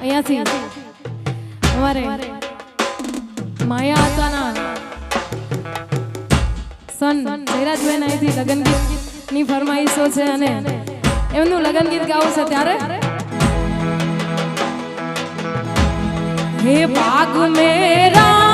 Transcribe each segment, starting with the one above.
અહીંયાથી. અમારે માયા આસાના સન જયરાજબેન અહીંથી લગ્ન ગીતની ફરમાઈશો છે અને એમનું લગ્ન ગીત ગાવું છે ત્યારે. હે ભાગ મેરા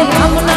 yang.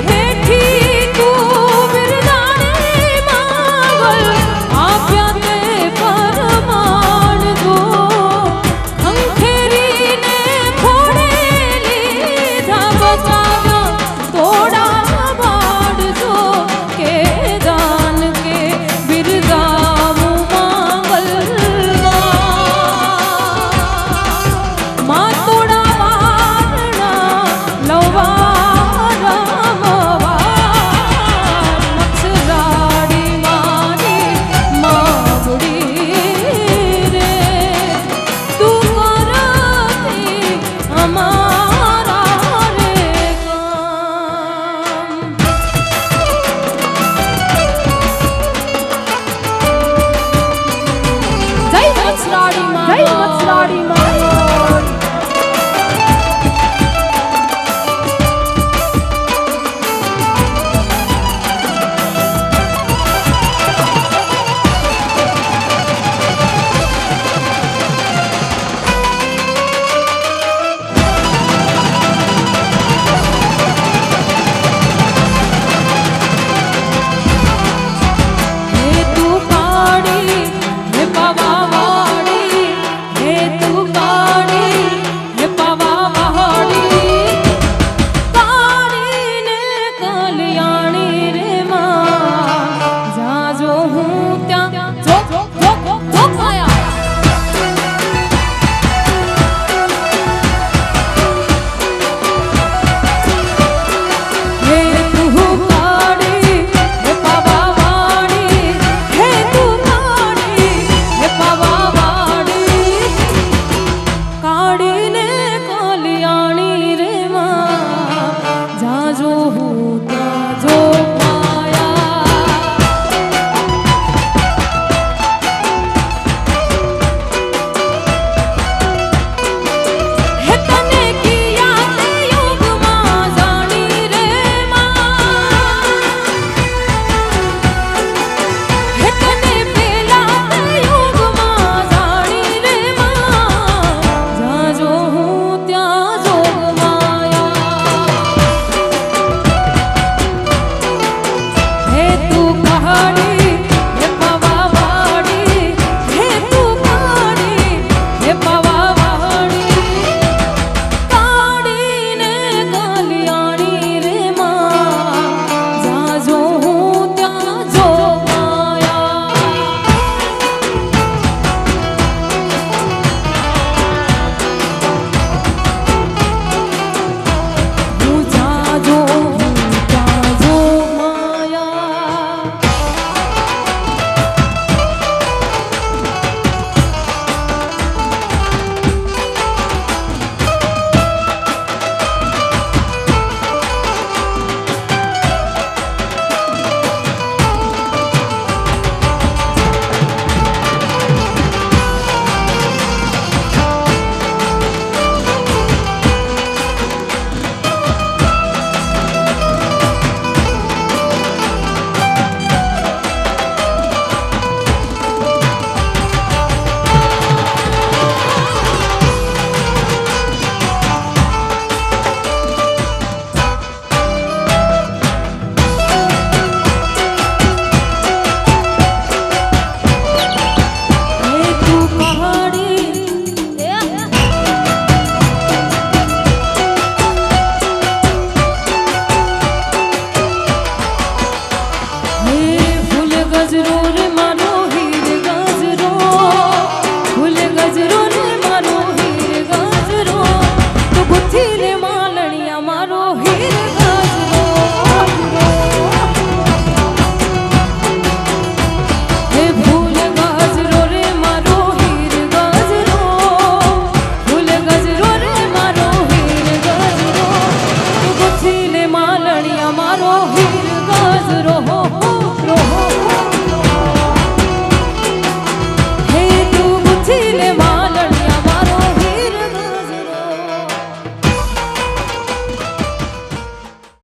with me. Naughty Mom.